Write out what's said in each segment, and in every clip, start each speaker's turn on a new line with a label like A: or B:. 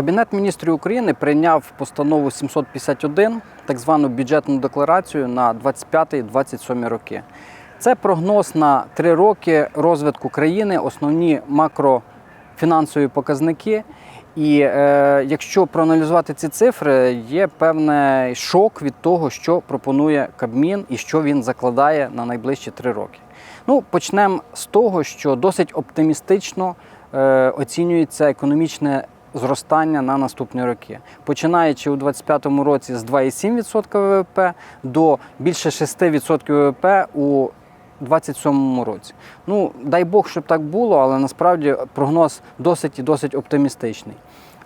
A: Кабінет міністрів України прийняв постанову 751, так звану бюджетну декларацію на 25-27 роки. Це прогноз на три роки розвитку країни, основні макрофінансові показники. І е, якщо проаналізувати ці цифри, є певний шок від того, що пропонує Кабмін і що він закладає на найближчі три роки. Ну, почнемо з того, що досить оптимістично е, оцінюється економічне зростання на наступні роки, починаючи у 2025 році з 2,7% ВВП до більше 6% ВВП у 2027 році. Ну, дай Бог, щоб так було, але насправді прогноз досить і досить оптимістичний.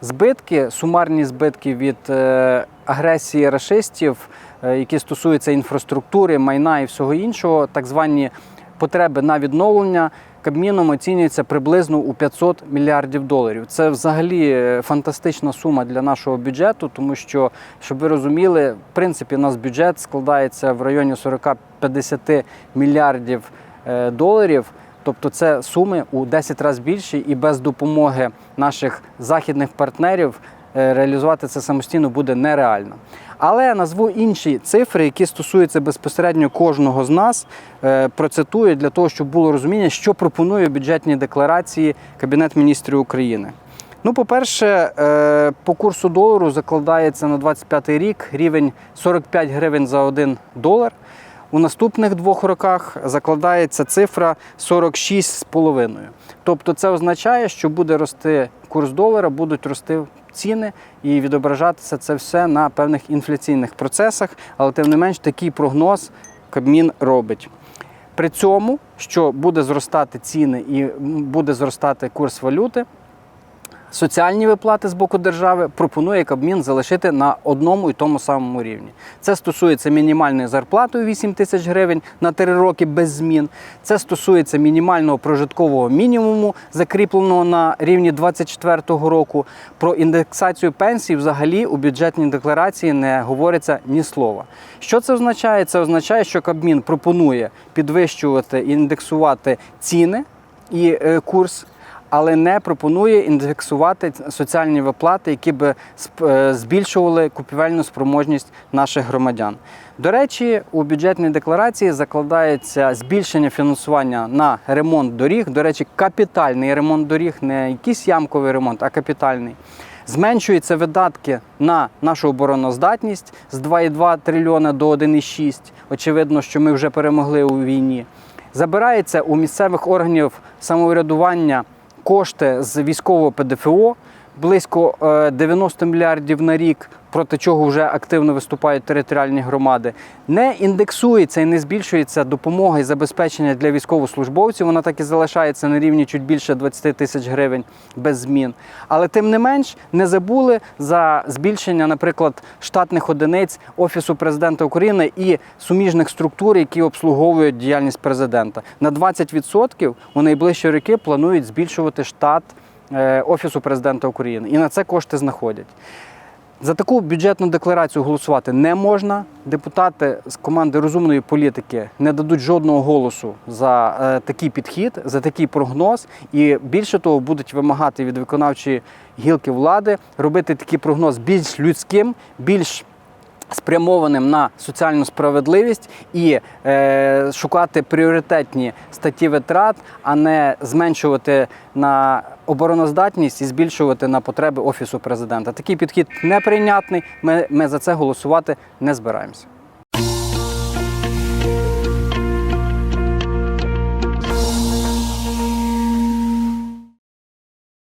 A: Збитки, сумарні збитки від е, агресії рашистів, е, які стосуються інфраструктури, майна і всього іншого, так звані потреби на відновлення. Кабміном оцінюється приблизно у 500 мільярдів доларів. Це взагалі е, фантастична сума для нашого бюджету, тому що, щоб ви розуміли, в принципі, у нас бюджет складається в районі 40-50 мільярдів е, доларів. Тобто це суми у 10 разів більші, і без допомоги наших західних партнерів реалізувати це самостійно буде нереально. Але назву інші цифри, які стосуються безпосередньо кожного з нас. Е, Процитую для того, щоб було розуміння, що пропонує в бюджетній декларації Кабінет міністрів України. Ну, по-перше, е, по курсу долару закладається на 25 рік рівень 45 гривень за 1 долар. У наступних двох роках закладається цифра 46,5. Тобто це означає, що буде рости курс долара, будуть рости ціни і відображатися це все на певних інфляційних процесах, але тим не менш такий прогноз Кабмін робить. При цьому, що буде зростати ціни і буде зростати курс валюти, соціальні виплати з боку держави пропонує Кабмін залишити на одному і тому самому рівні. Це стосується мінімальної зарплати у 8 тисяч гривень на 3 роки без змін. Це стосується мінімального прожиткового мінімуму, закріпленого на рівні 2024 року. Про індексацію пенсій взагалі у бюджетній декларації не говориться ні слова. Що це означає? Це означає, що Кабмін пропонує підвищувати і індексувати ціни і е, курс але не пропонує індексувати соціальні виплати, які би е, збільшували купівельну спроможність наших громадян. До речі, у бюджетній декларації закладається збільшення фінансування на ремонт доріг. До речі, капітальний ремонт доріг, не якийсь ямковий ремонт, а капітальний. Зменшуються видатки на нашу обороноздатність з 2,2 трильйона до 1,6. Очевидно, що ми вже перемогли у війні. Забирається у місцевих органів самоврядування кошти з військового ПДФО, близько е, 90 мільярдів на рік, проти чого вже активно виступають територіальні громади. Не індексується і не збільшується допомога і забезпечення для військовослужбовців. Вона так і залишається на рівні чуть більше 20 тисяч гривень без змін. Але тим не менш не забули за збільшення, наприклад, штатних одиниць Офісу президента України і суміжних структур, які обслуговують діяльність президента. На 20% у найближчі роки планують збільшувати штат е, Офісу президента України. І на це кошти знаходять. За таку бюджетну декларацію голосувати не можна. Депутати з команди розумної політики не дадуть жодного голосу за е, такий підхід, за такий прогноз, і більше того, будуть вимагати від виконавчої гілки влади робити такий прогноз більш людським, більш спрямованим на соціальну справедливість і е, шукати пріоритетні статті витрат, а не зменшувати на обороноздатність і збільшувати на потреби офісу президента. Такий підхід неприйнятний. Ми, ми за це голосувати не збираємося.